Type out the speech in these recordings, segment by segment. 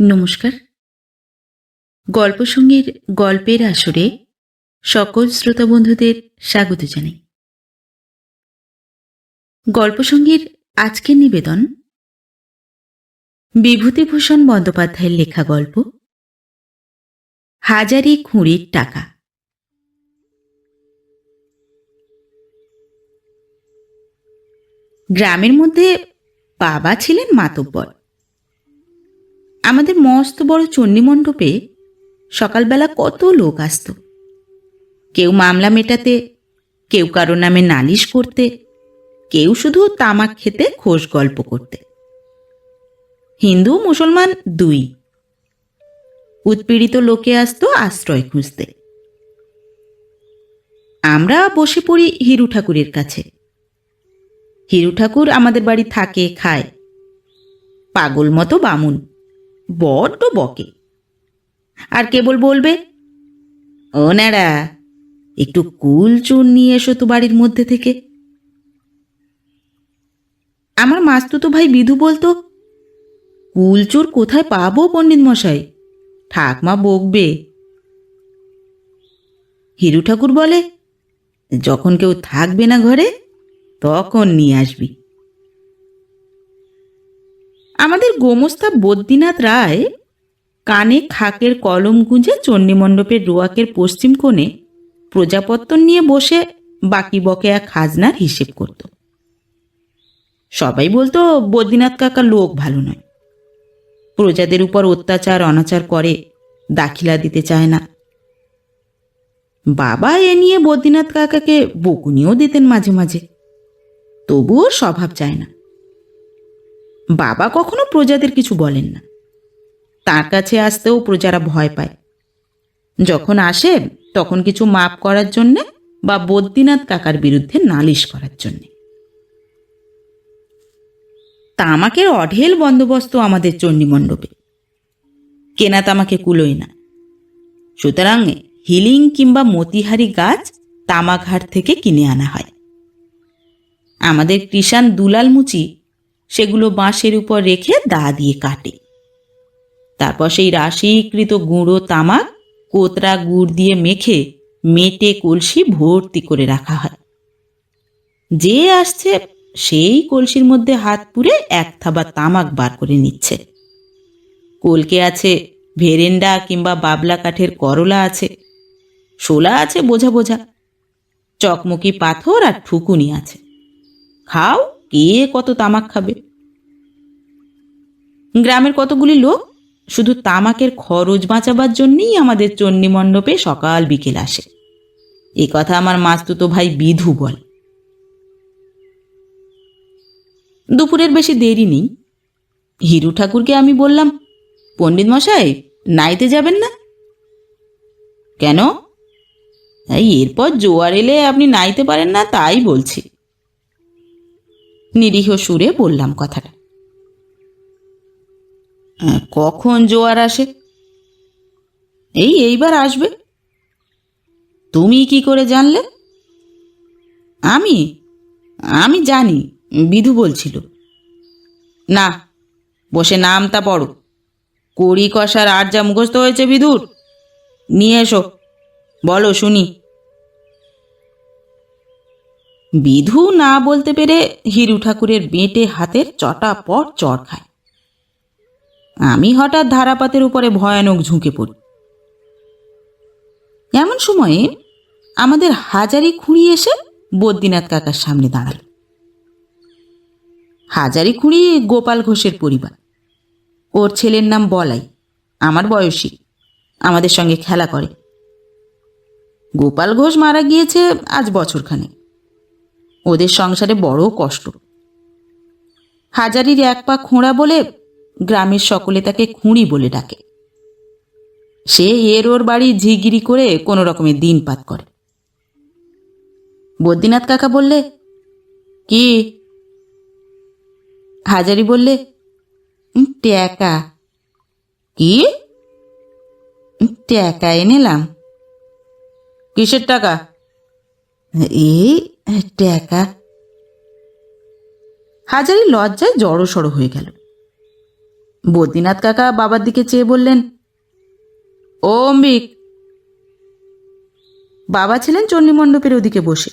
নমস্কার। গল্পসঙ্গীর গল্পের আসরে সকল শ্রোতা বন্ধুদের স্বাগত জানাই। গল্পসঙ্গীর আজকের নিবেদন, বিভূতিভূষণ বন্দ্যোপাধ্যায়ের লেখা গল্প, হাজারি খুঁড়ির টাকা। গ্রামের মধ্যে বাবা ছিলেন মাতব্বর। আমাদের মস্ত বড় চণ্ডীমণ্ডপে সকালবেলা কত লোক আসতো। কেউ মামলা মেটাতে, কেউ কারও নামে নালিশ করতে, কেউ শুধু তামাক খেতে খোশ গল্প করতে। হিন্দু, মুসলমান দুই। উৎপীড়িত লোকে আসতো আশ্রয় খুঁজতে। আমরা বসে পড়ি হিরু ঠাকুরের কাছে। হিরু ঠাকুর আমাদের বাড়ি থাকে, খায়। পাগল মতো বামুন। বড্ড বকে। আর কেবল বলবে? ও ন্যাড়া, একটু কুল চুন নিয়ে এসো তো বাড়ির মধ্যে থেকে। আমার মাস্তুতো ভাই বিধু বলতো কুলচুর কোথায় পাবো পণ্ডিত মশাই? ঠাকমা বকবে। হিরু ঠাকুর বলে, যখন কেউ থাকবে না ঘরে, তখন নিয়ে আসবি। আমাদের গোমস্তা বদ্রীনাথ রায় কানে খাকের কলম গুঁজে চণ্ডীমণ্ডপের রোয়াকের পশ্চিম কোণে প্রজাপত্তন নিয়ে বসে বাকি বকেয়া খাজনার হিসেব করত। সবাই বলতো, বদ্রীনাথ কাকা লোক ভালো নয়। প্রজাদের উপর অত্যাচার, অনাচার করে, দাখিলা দিতে চায় না। বাবা এ নিয়ে বদ্রীনাথ কাকাকে বকুনিও দিতেন মাঝে মাঝে। তবুও স্বভাব চায় না। বাবা কখনো প্রজাদের কিছু বলেন না। তার কাছে আসতেও প্রজারা ভয় পায়। যখন আসে, তখন কিছু মাপ করার জন্যে বা বদ্রীনাথ কাকার বিরুদ্ধে নালিশ করার জন্যে। তামাকের অঢেল বন্দোবস্ত আমাদের চণ্ডীমণ্ডপে। কেনা তামাকে কুলোয় না। সুতরাং হিলিং কিংবা মতিহারি গাছ তামাঘাট থেকে কিনে আনা হয়। আমাদের কৃষাণ দুলাল মুচি সেগুলো বাঁশের উপর রেখে দা দিয়ে কাটে। তারপর সেই রাশিকৃত গুঁড়ো তামাক কোতরা গুড় দিয়ে মেখে মেটে কলসি ভর্তি করে রাখা হয়। যে আসছে সেই কলসির মধ্যে হাত পুরে এক থাবা তামাক বার করে নিচ্ছে। কলকে আছে ভেরেন্ডা কিংবা বাবলা কাঠের করলা আছে, শোলা আছে বোঝা বোঝা, চকমকি পাথর আর ঠুকুনি আছে। খাও কে কত তামাক খাবে? গ্রামের কতগুলি লোক? শুধু তামাকের খরচ বাঁচাবার জন্যই আমাদের চণ্ডী মণ্ডপে সকাল বিকেল আসে। এ কথা আমার মাস্তুতো ভাই বিধু বল। দুপুরের বেশি দেরি নেই। হিরু ঠাকুরকে আমি বললাম, পণ্ডিত মশাই, নাইতে যাবেন না? কেন? এরপর জোয়ার এলে আপনি নাইতে পারেন না, তাই বলছি। নিরীহ সুরে বললাম কথাটা। কখন জোয়ার আসে? এই এইবার আসবে। তুমি কি করে জানলে? আমি আমি জানি, বিধু বলছিল। না, বসে নামতা পড়ো। কড়ি কষার আর যা মুখস্থ হয়েছে বিধুর। নিয়ে এসো। বলো, শুনি। বিধু না বলতে পেরে হিরু ঠাকুরের বেঁটে হাতের চটাপট চড় খায়। আমি হঠাৎ ধারাপাতের উপরে ভয়ানক ঝুঁকে পড়ি। এমন সময়ে আমাদের হাজারি খুঁড়ি এসে বদ্রীনাথ কাকার সামনে দাঁড়াল। হাজারি খুঁড়ি গোপাল ঘোষের পরিবার। ওর ছেলের নাম বলাই। আমার বয়সী। আমাদের সঙ্গে খেলা করে। গোপাল ঘোষ মারা গিয়েছে আজ বছরখানে ওদের সংসারে বড় কষ্ট। হাজারির এক পা খোঁড়া বলে গ্রামের সকলে তাকে খুঁড়ি বলে ডাকে। সে এর ওর বাড়ি ঝিগিরি করে কোনো রকমের দিন পাত করে। বদ্রীনাথ কাকা বললে, কি? হাজারি বললে ট্যাকা। কি? ট্যাকা এনেলাম। কিসের টাকা? এই ট্যাকা হাজারি লজ্জায় জড়ো সড়ো হয়ে গেল। বদ্রীনাথ কাকা বাবার দিকে চেয়ে বললেন, ও অম্বিক। বাবা ছিলেন চণ্ডীমণ্ডপের ওদিকে বসে।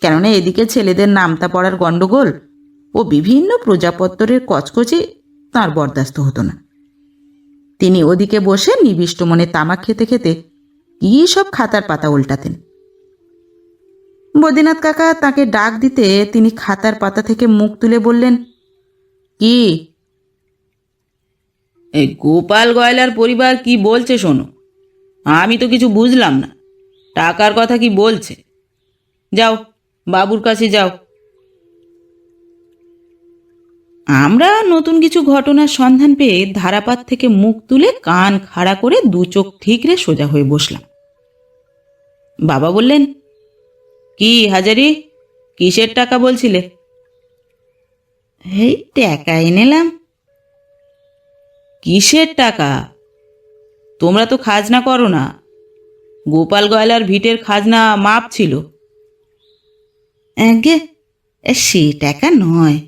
কেননা এদিকে ছেলেদের নামতা পড়ার গণ্ডগোল ও বিভিন্ন প্রজাপত্তরের কচকচে তার বরদাস্ত হতো না। তিনি ওদিকে বসে নিবিষ্ট মনে তামাক খেতে খেতে কী সব খাতার পাতা উল্টাতেন। বদ্রীনাথ কাকা তাকে ডাক দিতে তিনি খাতার পাতা থেকে মুখ তুলে বললেন, কি? এই গোপাল গয়লার পরিবার কি বলছে শোনো? আমি তো কিছু বুঝলাম না। টাকার কথা কি বলছে? যাও, বাবুর কাছে যাও। আমরা নতুন কিছু ঘটনার সন্ধান পেয়ে ধারাপাত থেকে মুখ তুলে কান খাড়া করে দু চোখ ঠিকরে সোজা হয়ে বসলাম। বাবা বললেন কি হাজারি? কিসের টাকা বলছিলে? এই টাকা এনেলাম কিসের টাকা? তোমরা তো খাজনা করো না। গোপাল গয়লার ভিটের খাজনা মাপ ছিল। আগে সে টাকা নয়।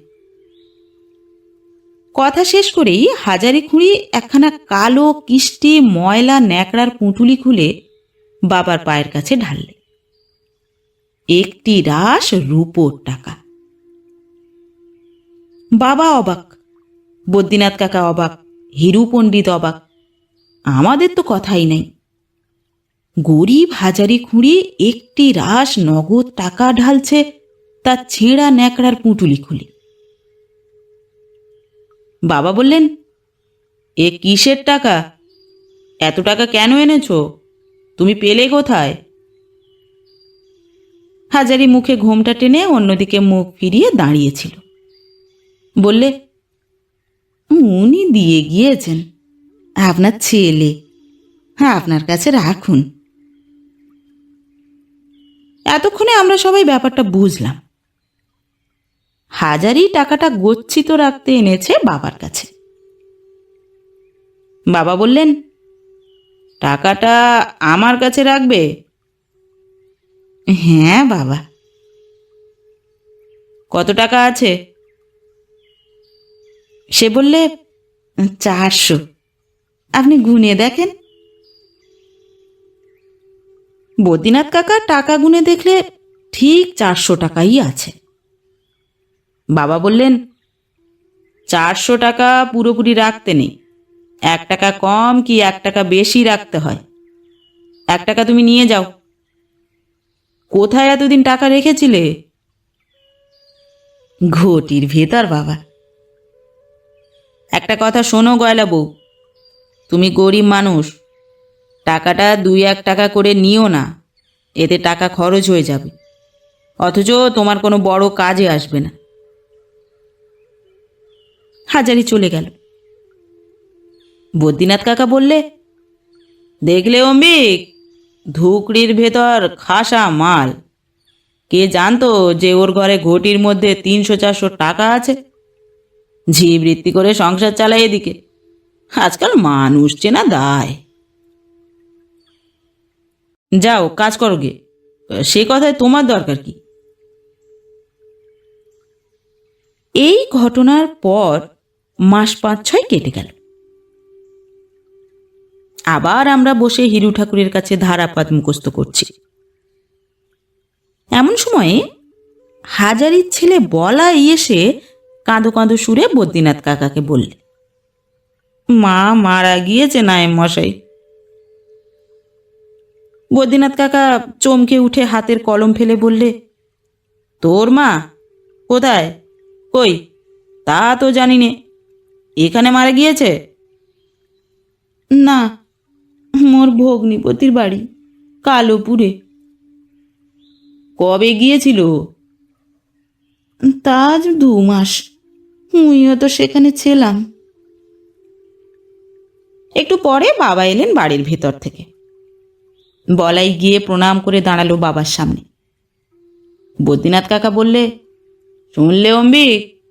কথা শেষ করেই হাজারি খুঁড়ি একখানা কালো কিষ্টি ময়লা ন্যাকড়ার পুঁটুলি খুলে বাবার পায়ের কাছে ঢাললে। একটি রাস রূপোর টাকা। বাবা অবাক, বদ্রীনাথ কাকা অবাক, হিরু পণ্ডিত অবাক, আমাদের তো কথাই নাই। গরিব হাজারি খুঁড়ি একটি রাস নগদ টাকা ঢালছে তার ছেঁড়া ন্যাকড়ার পুঁটুলি খুলে। বাবা বললেন, এ কিসের টাকা? এত টাকা কেন এনেছো? তুমি পেলে কোথায়? হাজারি মুখে ঘোমটা টেনে অন্যদিকে মুখ ফিরিয়ে দাঁড়িয়েছিল। বললে, উনি দিয়ে গিয়েছেন। আপনার ছেলে হ্যাঁ আপনার কাছে রাখুন। এতক্ষণে আমরা সবাই ব্যাপারটা বুঝলাম। হাজারি টাকাটা গচ্ছিত রাখতে এনেছে বাবার কাছে। বাবা বললেন, টাকাটা আমার কাছে রাখবে হ্যাঁ বাবা। কত টাকা আছে? সে বললে, চারশো। আপনি গুনে দেখেন। বদ্রীনাথ কাকা টাকা গুনে দেখলে ঠিক চারশো টাকাই আছে। বাবা বললেন, চারশো টাকা পুরোপুরি রাখতে নেই। এক টাকা কম কি এক টাকা বেশি রাখতে হয়? এক টাকা তুমি নিয়ে যাও। কোথায় এতদিন টাকা রেখেছিলে? ঘটির ভেতর, বাবা। একটা কথা শোনো গয়লা বউ তুমি গরিব মানুষ। টাকাটা দুই এক টাকা করে নিও না। এতে টাকা খরচ হয়ে যাবে। অথচ তোমার কোনো বড় কাজে আসবে না। হাজারি চলে গেল। বদ্রীনাথ কাকা বললে, দেখলে অম্বিক ধুকড়ির ভেতর খাসা মাল। কে জানতো যে ওর ঘরে ঘটির মধ্যে তিনশো চারশো টাকা আছে? ঝি বৃত্তি করে সংসার চালায় এদিকে। আজকাল মানুষ চেনা দায়। যাও, কাজ করো গে সে কথায় তোমার দরকার কি? এই ঘটনার পর মাস পাঁচ ছয় কেটে গেল। আবার আমরা বসে হিরু ঠাকুরের কাছে ধারাপাত মুখস্থ করছি। এমন সময়ে হাজারির ছেলে বলাই এসে কাঁদো কাঁদো সুরে বদ্রীনাথ কাকাকে বললে, মা মারা গিয়েছে নায়েম মশাই? বদ্রীনাথ কাকা চমকে উঠে হাতের কলম ফেলে বললে, তোর মা কোথায়? কই? তা তো জানি নে। এখানে মারা গিয়েছে? না মোর ভগ্নিপতির বাড়ি, কালোপুরে। কবে গিয়েছিল তা আজ দু মাস। মুইও তো সেখানে ছিলাম। একটু পরে বাবা এলেন বাড়ির ভেতর থেকে। বলাই গিয়ে প্রণাম করে দাঁড়াল বাবার সামনে। বদ্রীনাথ কাকা বললে, শুনলে অম্বিক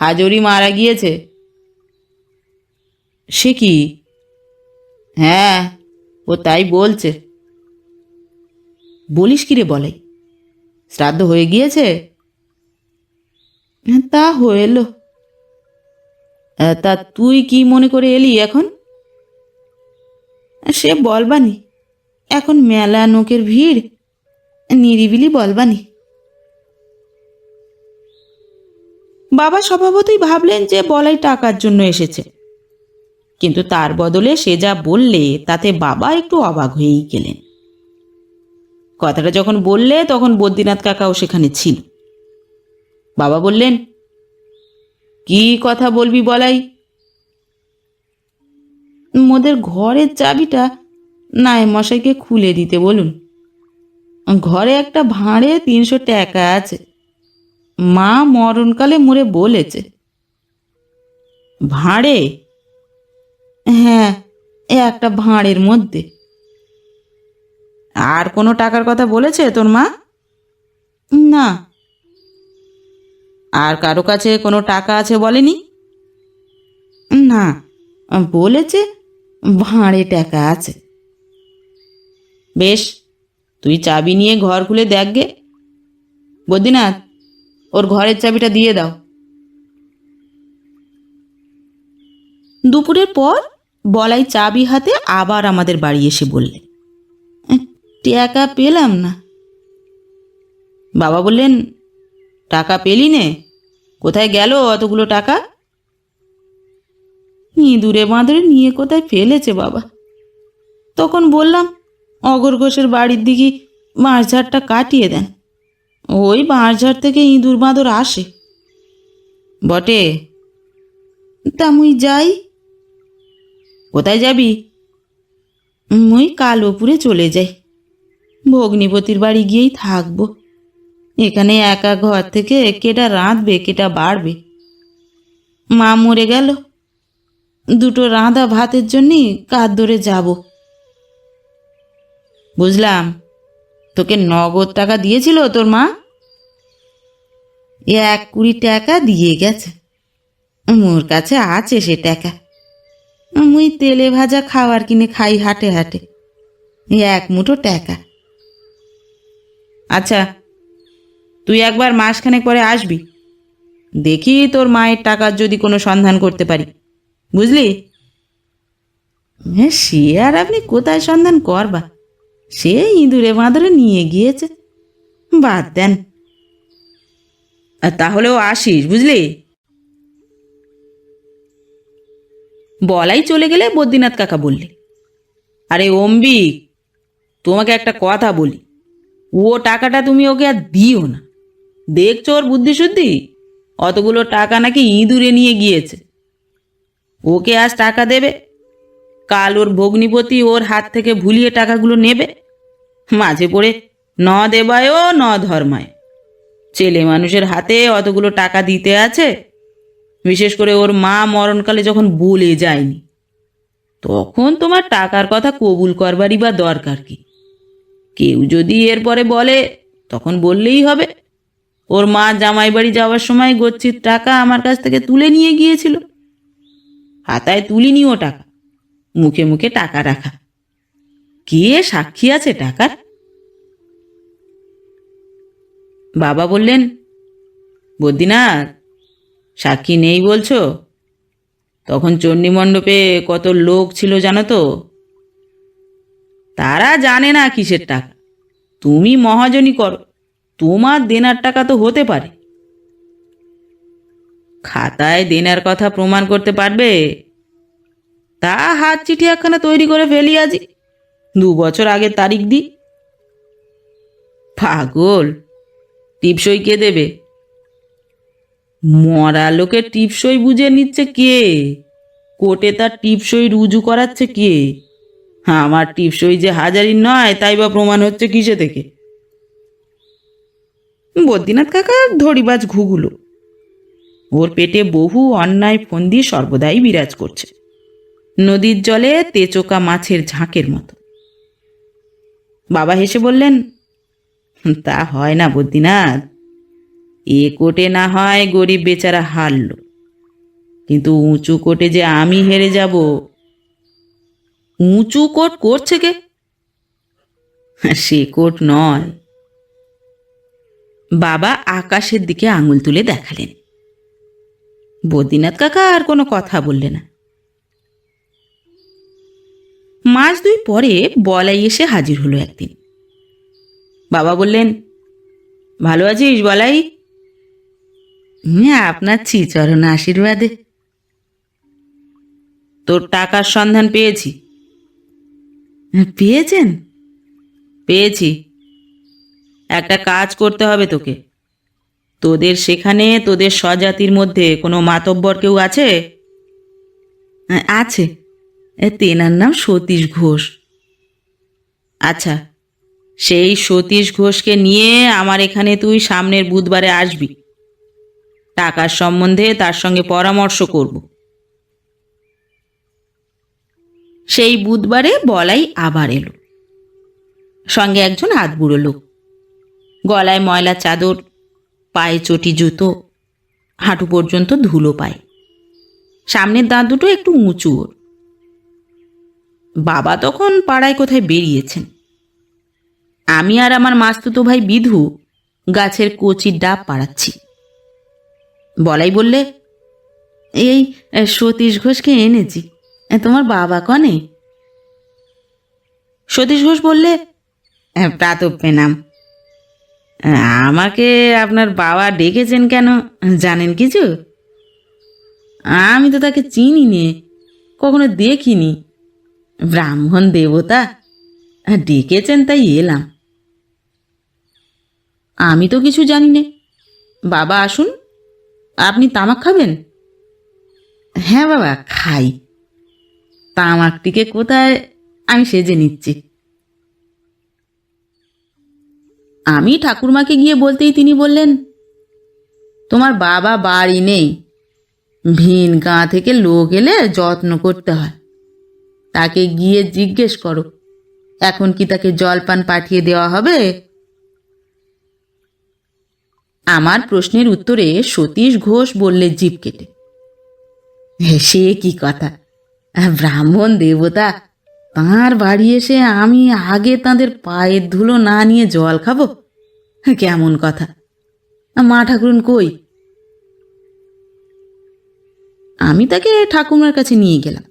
হাজরি মারা গিয়েছে। সে কি? হ্যাঁ ও তাই বলছে। বলিস কি রে বলাই? শ্রাদ্ধ হয়ে গিয়েছে? তা হইল। তা তুই কি মনে করে এলি এখন? সে বলবানি, এখন মেলা নোকের ভিড়, নিরিবিলি বলবানি। বাবা স্বভাবতই ভাবলেন যে বলাই টাকার জন্য এসেছে। কিন্তু তার বদলে সে যা বললে তাতে বাবা একটু অবাক হয়েই গেলেন। কথাটা যখন বললে তখন বদ্রীনাথ কাকাও সেখানে ছিল। বাবা বললেন, কি কথা বলবি বলাই? মোদের ঘরের চাবিটা নাই মশাইকে খুলে দিতে বলুন। ঘরে একটা ভাঁড়ে তিনশো টাকা আছে। মা মরণকালে মরে বলেছে। ভাঁড়ে হ্যাঁ এ একটা ভাঁড়ের মধ্যে। আর কোনো টাকার কথা বলেছে তোর মা? না। আর কারও কাছে কোনো টাকা আছে বলেনি? না, বলেছে ভাঁড়ে টাকা আছে। বেশ, তুই চাবি নিয়ে ঘর খুলে দেখ গে। বদ্রীনাথ, ওর ঘরের চাবিটা দিয়ে দাও। দুপুরের পর বলাই চাবি হাতে আবার আমাদের বাড়ি এসে বললে টাকা পেলাম না। বাবা বললেন, টাকা পেলি নে, কোথায় গেল অতগুলো টাকা? ইঁদুরে বাঁদরে নিয়ে কোথায় ফেলেছে বাবা? তখন বললাম, অগর ঘোষের বাড়ির দিকে বাঁশঝাড়টা কাটিয়ে দেন, ওই বাঁশঝাড় থেকে ইঁদুর বাঁদর আসে। বটে, তা যাই। কোথায় যাবি? মুই কালোপুরে চলে যাই। ভগ্নিপতির বাড়ি গিয়েই থাকব। এখানে একা ঘর থেকে কেটা রাঁধবে, কেটা বাড়বে। মা মরে গেল। দুটো রাঁধা ভাতের জন্যই কার ধরে যাব। বুঝলাম, তোকে নগদ টাকা দিয়েছিল তোর মা? এক কুড়ি টাকা দিয়ে গেছে। মোর কাছে আছে সে টাকা। মুই তেলে ভাজা খাবার কিনে খাই হাটে হাটে। এক মুঠো টাকা। আচ্ছা তুই একবার মাসখানেক পরে আসবি। দেখি তোর মায়ের টাকার যদি কোনো সন্ধান করতে পারি। বুঝলি? হ্যাঁ সে আর আপনি কোথায় সন্ধান করবা? সে ইঁদুরে বাঁদরে নিয়ে গিয়েছে। বাদ দেন। তাহলেও আসিস, বুঝলি? বলাই চলে গেলে বদ্রীনাথ কাকা বললে, আরে অম্বিক তোমাকে একটা কথা বলি। ও টাকাটা তুমি ওকে আর দিও না। দেখছ ওর বুদ্ধি শুদ্ধি অতগুলো টাকা নাকি ইঁদুরে নিয়ে গিয়েছে। ওকে আজ টাকা দেবে। কাল ওর ভগ্নিপতি ওর হাত থেকে ভুলিয়ে টাকাগুলো নেবে। মাঝে পড়ে ন দেবায় ও ন ধর্মায়। ছেলে মানুষের হাতে অতগুলো টাকা দিতে আছে বিশেষ করে ওর মা মরণকালে যখন বলে যায়নি, তখন তোমার টাকার কথা কবুল করবারই বা দরকার কি? কেউ যদি এরপরে বলে, তখন বললেই হবে। ওর মা জামাই বাড়ি যাওয়ার সময় গচ্ছিত টাকা আমার কাছ থেকে তুলে নিয়ে গিয়েছিল। হাতায় তুলিনি ও টাকা, মুখে মুখে টাকা রাখা। কে সাক্ষী আছে টাকার? বাবা বললেন, বদ্রীনাথ সাক্ষী নেই বলছো? তখন চণ্ডী মণ্ডপে কত লোক ছিল জানো তো? তারা জানে না কিসের টাকা। তুমি মহাজনী করো, তোমার দেনার টাকা তো হতে পারে। খাতায় দেনার কথা প্রমাণ করতে পারবে? তা হাত চিঠি একখানা তৈরি করে ফেলি আজি, দু বছর আগের তারিখ দি। পাগল, টিপসই কে দেবে? মরা লোকের টিপসই বুঝে নিচ্ছে কে? কোর্টে তার টিপসই রুজু করাচ্ছে কে? হ্যাঁ আমার টিপসই যে হাজারি নয়, তাই বা প্রমাণ হচ্ছে কিসে থেকে? বদ্রীনাথ কাকা ধরিবাজ ঘুগুলো ওর পেটে বহু অন্যায় ফন্দি সর্বদাই বিরাজ করছে। নদীর জলে তেচোকা মাছের ঝাঁকের মতো। বাবা হেসে বললেন, তা হয় না বদ্রীনাথ এ কোটে না হয় গরিব বেচারা হারল। কিন্তু উঁচু কোটে যে আমি হেরে যাব, উঁচু কোট করছে কে? সে কোট নয়। বাবা আকাশের দিকে আঙুল তুলে দেখালেন। বদ্রীনাথ কাকা আর কোনো কথা বললে না। মাস দুই পরে বলাই এসে হাজির হলো একদিন। বাবা বললেন, ভালো আছিস বলাই? আপনার চিচরণ আশীর্বাদে। তোর টাকার সন্ধান পেয়েছি। পেয়েছেন? পেয়েছি। একটা কাজ করতে হবে তোকে। তোদের সেখানে তোদের স্বজাতির মধ্যে কোনো মাতব্বর কেউ আছে? আছে। এ, তেনার নাম সতীশ ঘোষ। আচ্ছা সেই সতীশ ঘোষকে নিয়ে আমার এখানে তুই সামনের বুধবারে আসবি। টাকার সম্বন্ধে তার সঙ্গে পরামর্শ করব। সেই বুধবারে বলাই আবার এলো। সঙ্গে একজন আধবুড়ো লোক। গলায় ময়লা চাদর, পায়ে চটি জুতো, হাঁটু পর্যন্ত ধুলো পায়। সামনের দাঁত দুটো একটু উঁচু ওর। বাবা তখন পাড়ায় কোথায় বেরিয়েছেন। আমি আর আমার মাস্তুতো ভাই বিধু গাছের কচির ডাব পাড়াচ্ছি। বলাই বললে, এই সতীশ ঘোষকে এনেছি। তোমার বাবা কনে? সতীশ ঘোষ বললে প্রাতব্যে নাম আমাকে আপনার বাবা ডেকেছেন কেন? জানেন কিছু? আমি তো তাকে চিনি নে কখনো দেখিনি। ব্রাহ্মণ দেবতা ডেকেছেন তাই এলাম। আমি তো কিছু জানি নে বাবা আসুন। আপনি তামাক খাবেন? হ্যাঁ বাবা খাই। তামাকটিকে কোথায় আমি সেজে নিচ্ছি। আমি ঠাকুরমাকে গিয়ে বলতেই তিনি বললেন তোমার বাবা বাড়ি নেই। ভিন গাঁ থেকে লোক এলে যত্ন করতে হয়। তাকে গিয়ে জিজ্ঞেস করো। এখন কি তাকে জলপান পাঠিয়ে দেওয়া হবে? আমার প্রশ্নের উত্তরে সতীশ ঘোষ বললে জিভ কেটে। "হে, সে কি কথা? ব্রাহ্মণ দেবতা তাঁর বাড়ি এসে আমি আগে তাদের পায়ের ধুলো না নিয়ে জল খাব? কেমন কথা? মা ঠাকুরন কই? আমি তাকে ঠাকুমার কাছে নিয়ে গেলাম।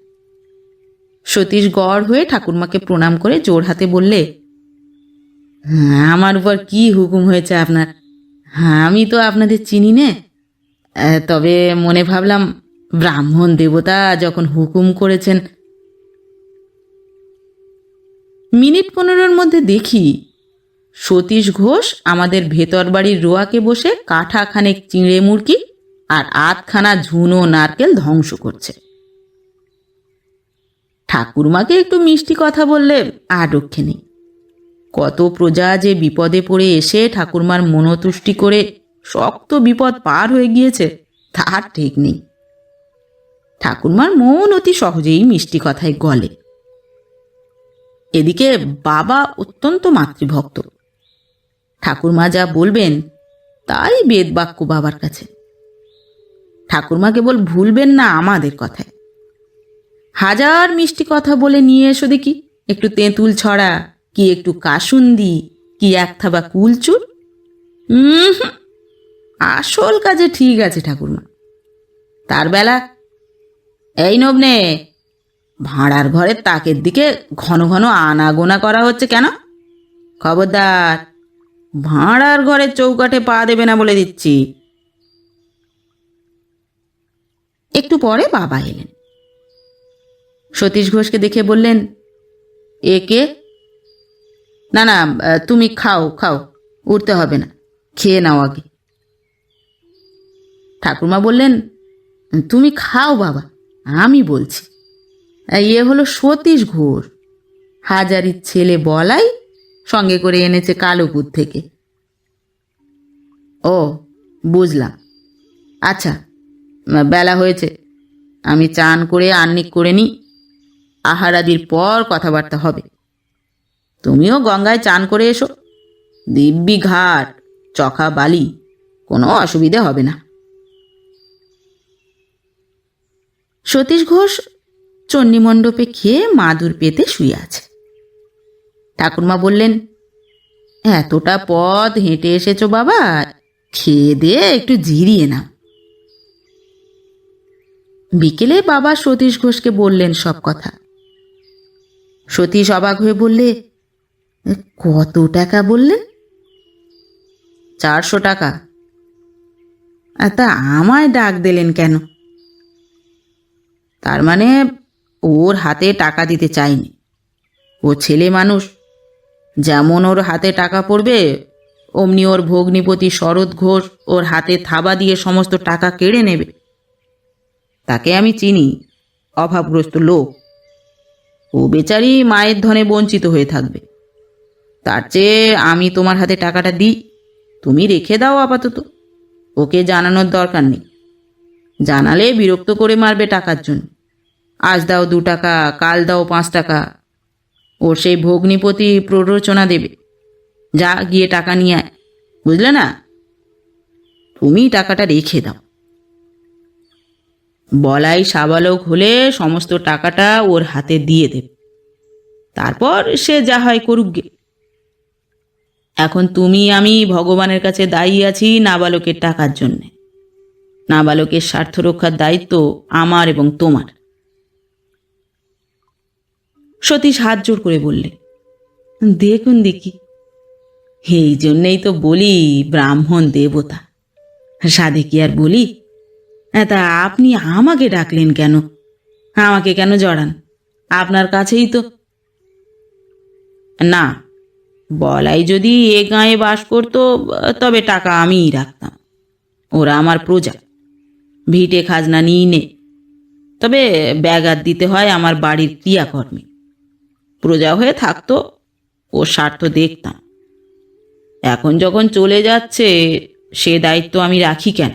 সতীশ গড় হয়ে ঠাকুরমাকে প্রণাম করে জোর হাতে বললে "হ্যাঁ, আমার উপর কি হুকুম হয়েছে আপনার? হ্যাঁ আমি তো আপনাদের চিনি নে। তবে মনে ভাবলাম ব্রাহ্মণ দেবতা যখন হুকুম করেছেন, মিনিট পনেরোর মধ্যে দেখি সতীশ ঘোষ আমাদের ভেতর বাড়ির রোয়াকে বসে কাঠা খানেক চিঁড়ে মুরগি আর আধখানা ঝুনো নারকেল ধ্বংস করছে। ঠাকুরমাকে একটু মিষ্টি কথা বললে আর রক্ষে নেই। কত প্রজা যে বিপদে পড়ে এসে ঠাকুরমার মনতুষ্টি করে শক্ত বিপদ পার হয়ে গিয়েছে, তার ঠিক নেই। ঠাকুরমার মন অতি সহজেই মিষ্টি কথায় গলে। এদিকে বাবা অত্যন্ত মাতৃভক্ত। ঠাকুরমা যা বলবেন, তাই বেদবাক্য বাবার কাছে। ঠাকুরমা কেবল ভুলবেন না আমাদের কথায়। হাজার মিষ্টি কথা বলে নিয়ে এসো দেখি, একটু তেঁতুল ছড়া। কি একটু কাসুন্দি, কি এক থাবা কুলচুর? আসল কাজে ঠিক আছে ঠাকুরমা। তার বেলা, এই নবনে, ভাঁড়ার ঘরের তাকের দিকে ঘন ঘন আনাগোনা করা হচ্ছে কেন? খবরদার, ভাঁড়ার ঘরের চৌকাঠে পা দেবে না বলে দিচ্ছি। একটু পরে বাবা এলেন। সতীশ ঘোষকে দেখে বললেন একে না না তুমি খাও খাও উঠতে হবে না। খেয়ে নাও আগে। ঠাকুরমা বললেন, তুমি খাও বাবা, আমি বলছি ইয়ে হলো সতীশ ঘোর। হাজারির ছেলে বলাই সঙ্গে করে এনেছে কালোপুর থেকে। ও, বুঝলাম। আচ্ছা বেলা হয়েছে, আমি চান করে আন্নিক করে নিই আহারাদির পর কথাবার্তা হবে। তুমিও গঙ্গায় চান করে এসো। দিব্যি ঘাট চখা বালি কোনো অসুবিধে হবে না। সতীশ ঘোষ চণ্ডীমণ্ডপে খেয়ে মাদুর পেতে শুয়ে আছে। ঠাকুরমা বললেন এতটা পথ হেঁটে এসেছ বাবা খেয়ে দিয়ে একটু জিরিয়ে নাও। বিকেলে বাবা সতীশ ঘোষকে বললেন সব কথা। সতীশ অবাক হয়ে বললে "এ, কত টাকা বললেন? চারশো টাকা। তা আমায় ডাক দিলেন কেন? তার মানে ওর হাতে টাকা দিতে চাইনি। ও ছেলে মানুষ। যেমন ওর হাতে টাকা পড়বে অমনি ওর ভগ্নিপতি শরৎ ঘোষ ওর হাতে থাবা দিয়ে সমস্ত টাকা কেড়ে নেবে। তাকে আমি চিনি অভাবগ্রস্ত লোক। ও বেচারি মায়ের ধনে বঞ্চিত হয়ে থাকবে। তার চেয়ে আমি তোমার হাতে টাকাটা দিই। তুমি রেখে দাও আপাতত। ওকে জানানোর দরকার নেই। জানালে বিরক্ত করে মারবে টাকার জন্য। আজ দাও দু টাকা, কাল দাও পাঁচ টাকা। ওর সেই ভগ্নিপতি প্ররোচনা দেবে। যা গিয়ে টাকা নিয়ে আয়, বুঝলে না? তুমি টাকাটা রেখে দাও। বলাই সাবালক হলে সমস্ত টাকাটা ওর হাতে দিয়ে দেবে। তারপর সে যা হয় করুক গে। এখন তুমি, আমি ভগবানের কাছে দায়ী আছি নাবালকের টাকার জন্যে। নাবালকের স্বার্থ রক্ষার দায়িত্ব আমার এবং তোমার। সতীশ হাত জোর করে বললে, দেখুন দেখি। এই জন্যেই তো বলি, ব্রাহ্মণ দেবতা। সাধে কি আর বলি? তা আপনি আমাকে ডাকলেন কেন? আমাকে কেন জড়ান? আপনার কাছেই তো না বলাই যদি এ গাঁয়ে বাস করতো, তবে টাকা আমিই রাখতাম। ওরা আমার প্রজা। ভিটে খাজনা নিই নে। তবে ব্যাগার দিতে হয় আমার বাড়ির ক্রিয়াকর্মে। প্রজা হয়ে থাকতো, ওর স্বার্থ দেখতাম। এখন যখন চলে যাচ্ছে, সে দায়িত্ব আমি রাখি কেন?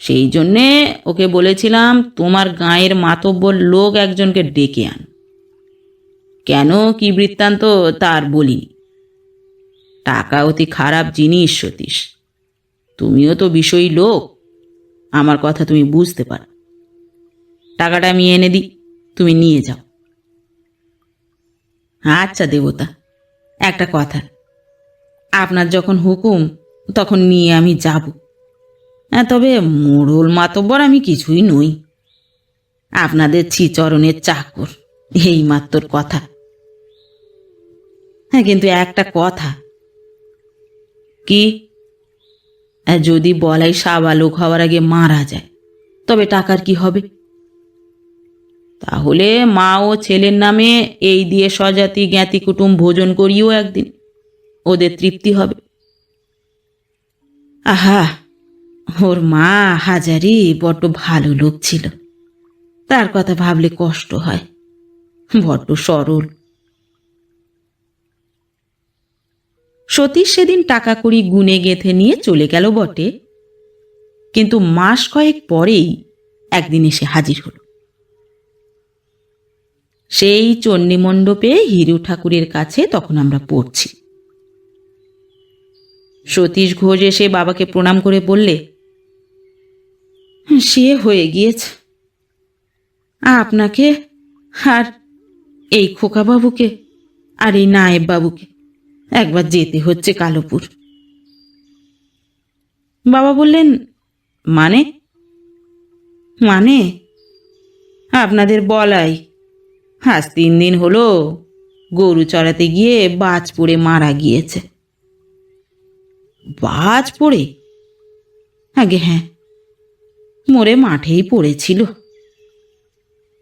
সেই জন্যে ওকে বলেছিলাম, তোমার গাঁয়ের মাতব্বর লোক একজনকে ডেকে আন। কেন কি বৃত্তান্ত তার বলিনি টাকা অতি খারাপ জিনিস, সতীশ। তুমিও তো বিষয়ী লোক। আমার কথা তুমি বুঝতে পারো। টাকাটা আমি এনে দিই, তুমি নিয়ে যাও। আচ্ছা দেবতা, একটা কথা। আপনার যখন হুকুম, তখন নিয়ে আমি যাব। হ্যাঁ তবে মোড়ল মাতব্বর আমি কিছুই নই। আপনাদের শ্রীচরণের চাকর এই মাত্র কথা। হ্যাঁ কিন্তু একটা কথা। কি? যদি বলাই সাবালক হওয়ার আগে মারা যায়, তবে টাকার কি হবে? তাহলে মা ও ছেলের নামে এই দিয়ে স্বজাতি জ্ঞাতি কুটুম ভোজন করিও একদিন। ওদের তৃপ্তি হবে। আহা, ওর মা হাজারি বড্ড ভালো লোক ছিল। তার কথা ভাবলে কষ্ট হয়। বড্ড সরল। সতীশ সেদিন টাকা কড়ি গুনে গেঁথে নিয়ে চলে গেল বটে। কিন্তু মাস কয়েক পরেই একদিন এসে হাজির হলো। সেই চণ্ডীমণ্ডপে হিরু ঠাকুরের কাছে তখন আমরা পড়ছি। সতীশ ঘোষ এসে বাবাকে প্রণাম করে বললে, সে হয়ে গিয়েছে। আপনাকে আর এই খোকাবাবুকে আর এই নায়েব বাবুকে একবার যেতে হচ্ছে কালোপুর। বাবা বললেন মানে? মানে? আপনাদের বলাই, আজ তিন দিন হলো গরু চড়াতে গিয়ে বাজ পড়ে মারা গিয়েছে। বাজ পড়ে? আগে হ্যাঁ মোরে মাঠেই পড়েছিল।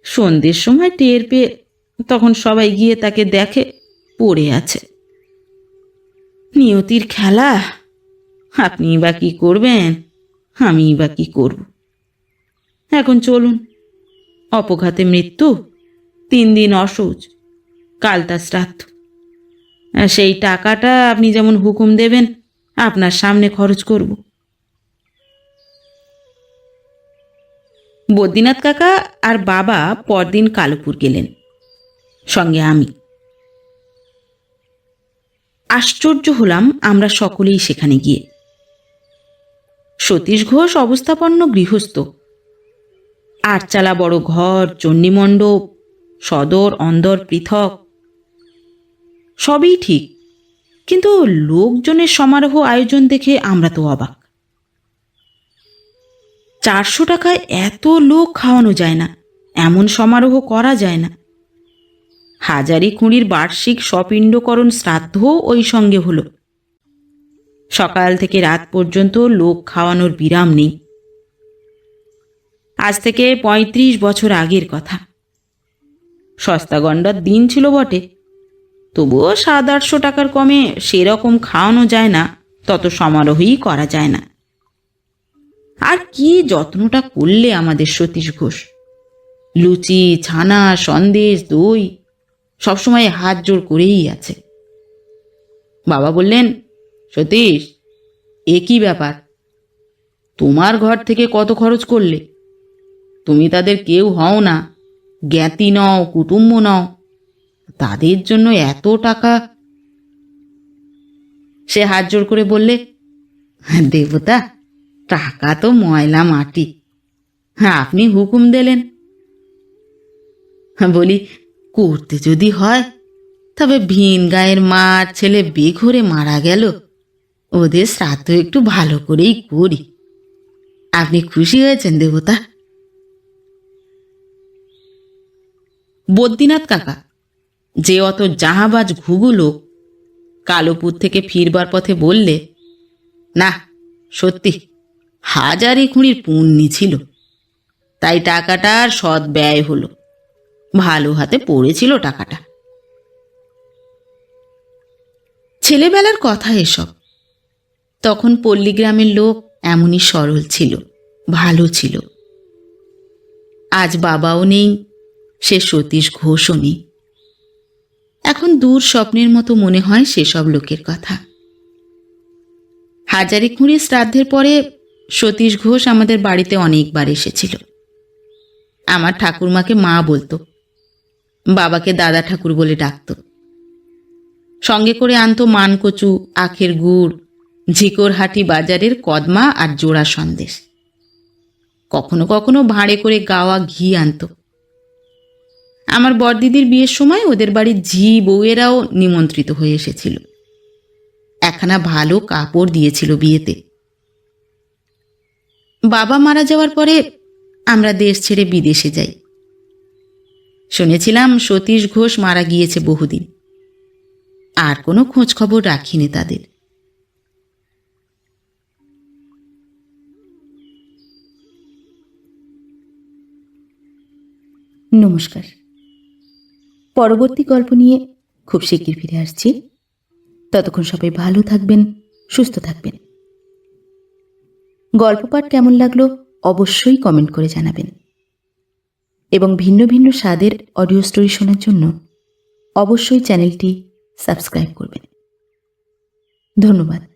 সন্ধ্যের সময় টের পেয়ে তখন সবাই গিয়ে তাকে দেখে পড়ে আছে। নিয়তির খেলা? আপনি বা কি করবেন? আমি বা কি করব? এখন চলুন। অপঘাতে মৃত্যু, তিন দিন অসৌচ, কাল তার শ্রাদ্ধ। সেই টাকাটা আপনি যেমন হুকুম দেবেন, আপনার সামনে খরচ করব। বদ্রীনাথ কাকা আর বাবা পরদিন কালুপুর গেলেন। সঙ্গে আমি। আশ্চর্য হলাম আমরা সকলেই সেখানে গিয়ে। সতীশ ঘোষ অবস্থাপন্ন গৃহস্থ। আটচালা বড় ঘর, চণ্ডীমণ্ডপ, সদর, অন্দর পৃথক, সবই ঠিক। কিন্তু লোকজনের সমারোহ আয়োজন দেখে আমরা তো অবাক। চারশো টাকায় এত লোক খাওয়ানো যায় না, এমন সমারোহ করা যায় না। হাজারি খুঁড়ির বার্ষিক সপিণ্ডকরণ শ্রাদ্ধও ওই সঙ্গে হলো। সকাল থেকে রাত পর্যন্ত লোক খাওয়ানোর বিরাম নেই। আজ থেকে পঁয়ত্রিশ বছর আগের কথা। সস্তা গন্ডার দিন ছিল বটে। তবুও সাত আটশো টাকার কমে সেরকম খাওয়ানো যায় না, তত সমারোহই করা যায় না। আর কি যত্নটা করলে আমাদের সতীশ ঘোষ? লুচি, ছানা, সন্দেশ, দই সবসময় হাত জোর করেই আছে। বাবা বললেন, সতীশ, এ কি ব্যাপার? তোমার ঘর থেকে কত খরচ করলে? তুমি তাদের কেউ হও না, জ্ঞাতি নও, কুটুম্ব নও। তাদের জন্য এত টাকা? সে হাত জোর করে বললে, দেবতা, টাকা তো ময়লা মাটি। আপনি হুকুম দিলেন। বলি করতে যদি হয়, তবে ভিন গায়ের মা আর ছেলে বেঘরে মারা গেল। ওদের শ্রাদ্ধ একটু ভালো করেই করি। আপনি খুশি হয়েছেন, দেবতা? বদ্রীনাথ কাকা, যে অত জাহাবাজ ঘুগুলো কালোপুর থেকে ফিরবার পথে বললে, না, সত্যি, হাজারি খুঁড়ির পুণ্যি ছিল। তাই টাকাটার সৎ ব্যয় হলো। ভালো হাতে পড়েছিল টাকাটা। ছেলেবেলার কথা এসব। তখন পল্লীগ্রামের লোক এমনই সরল ছিল, ভালো ছিল। আজ বাবাও নেই, সে সতীশ ঘোষও নেই। এখন দূর স্বপ্নের মতো মনে হয় সেসব লোকের কথা। হাজারি খুঁড়ি শ্রাদ্ধের পরে সতীশ ঘোষ আমাদের বাড়িতে অনেকবার এসেছিল। আমার ঠাকুরমাকে মা বলতো বাবাকে দাদা ঠাকুর বলে ডাকতো। সঙ্গে করে আনতো মানকচু, আখের গুড় ঝিকরহাটি বাজারের কদমা আর জোড়া সন্দেশ। কখনো কখনো ভাঁড়ে করে গাওয়া ঘি আনতো। আমার বড়দিদির বিয়ের সময় ওদের বাড়ির ঝি বউয়েরাও নিমন্ত্রিত হয়ে এসেছিল। একখানা ভালো কাপড় দিয়েছিল বিয়েতে। বাবা মারা যাওয়ার পরে আমরা দেশ ছেড়ে বিদেশে যাই। শুনেছিলাম সতীশ ঘোষ মারা গিয়েছে বহুদিন। আর কোনো খোঁজ খবর রাখিনি তাদের। নমস্কার। পরবর্তী গল্প নিয়ে খুব শিগগির ফিরে আসছি। ততক্ষণ সবাই ভালো থাকবেন, সুস্থ থাকবেন। গল্প পাঠ কেমন লাগল অবশ্যই কমেন্ট করে জানাবেন। এবং ভিন্ন ভিন্ন স্বাদের অডিও স্টোরি শোনার জন্য অবশ্যই চ্যানেলটি সাবস্ক্রাইব করবেন। ধন্যবাদ।